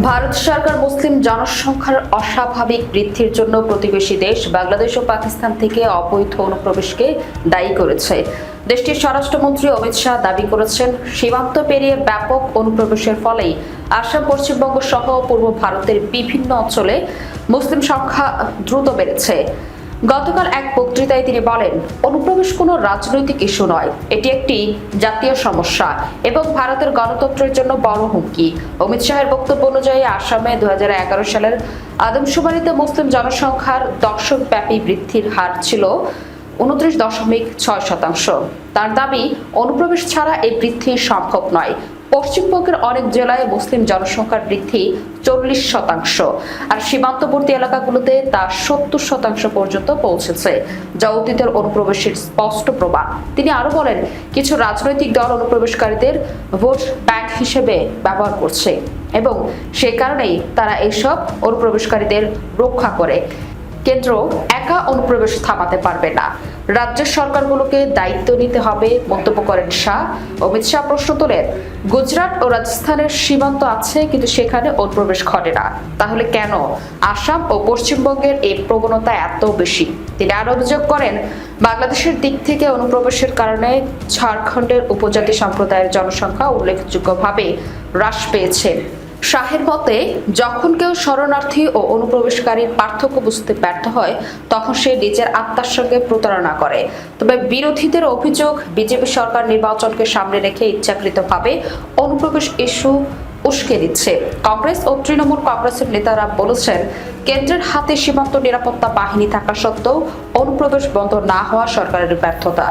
ভারত সরকার মুসলিম জনসংখ্যার অস্বাভাবিক বৃদ্ধির জন্য প্রতিবেশী দেশ বাংলাদেশ ও পাকিস্তান থেকে অবৈধ অনুপ্রবেশকে দায়ী করেছে। দেশটির স্বরাষ্ট্রমন্ত্রী অমিত শাহ দাবি করেছেন, সীমান্ত পেরিয়ে ব্যাপক অনুপ্রবেশের ফলেই আসাম, পশ্চিমবঙ্গ সহ পূর্ব ভারতের বিভিন্ন অঞ্চলে মুসলিম সংখ্যা দ্রুত বেড়েছে। গতকাল এক বক্তৃতায় তিনি বলেন, অনুপ্রবেশ কোনো রাজনৈতিক ইস্যু নয়, এটি একটি জাতীয় সমস্যা এবং ভারতের গণতন্ত্রের জন্য বড় হুমকি। অমিত শাহের বক্তব্য অনুযায়ী আসামে দু হাজার এগারো সালের আদমশুমারিতে মুসলিম জনসংখ্যার দশক ব্যাপী বৃদ্ধির হার ছিল উনত্রিশ দশমিক ছয় শতাংশ। তার দাবি, অনুপ্রবেশ ছাড়া এই বৃদ্ধি সম্ভব নয়। পশ্চিমবঙ্গের অনেক জেলায় মুসলিম জনসংখ্যার বৃদ্ধি চল্লিশ শতাংশ, আর সীমান্তবর্তী এলাকাগুলোতে তা সত্তর শতাংশ পর্যন্ত পৌঁছেছে, যা অতীতের অনুপ্রবেশের স্পষ্ট প্রমাণ। তিনি আরও বলেন, কিছু রাজনৈতিক দল অনুপ্রবেশকারীদের ভোট ব্যাংক হিসেবে ব্যবহার করছে, এবং সে কারণেই তারা এইসব অনুপ্রবেশকারীদের রক্ষা করে। কেন্দ্র একা অনুপ্রবেশ থামাতে পারবে না। রাজ্যের সরকারগুলোকে দায়িত্ব নিতে হবে, মন্তব্য করেন শাহ। অমিত শাহ প্রশ্ন তোলেন, গুজরাট ও রাজস্থানের সীমান্ত আছে, কিন্তু সেখানে অনুপ্রবেশ ঘটে না। তাহলে কেন? আসাম ও পশ্চিমবঙ্গের এই প্রবণতা এত বেশি? তিনি আরও অভিযোগ করেন, বাংলাদেশের দিক থেকে অনুপ্রবেশের কারণে ঝাড়খণ্ডের উপজাতি সম্প্রদায়ের জনসংখ্যা উল্লেখযোগ্যভাবে হ্রাস পেয়েছে। শাহের মতে, যখন কেউ শরণার্থী ও অনুপ্রবেশকারীর পার্থক্য বুঝতে ব্যর্থ হয়, তখন সে নিজের আত্মার সঙ্গে প্রতারণা করে। তবে বিরোধীদের অভিযোগ, বিজেপি সরকার নির্বাচনকে সামনে রেখে ইচ্ছাকৃতভাবে অনুপ্রবেশ ইস্যু উস্কে দিচ্ছে। কংগ্রেস ও তৃণমূল কংগ্রেসের নেতারা বলেছেন, কেন্দ্রের হাতে সীমান্ত নিরাপত্তা বাহিনী থাকা সত্ত্বেও অনুপ্রবেশ বন্ধ না হওয়া সরকারের ব্যর্থতা।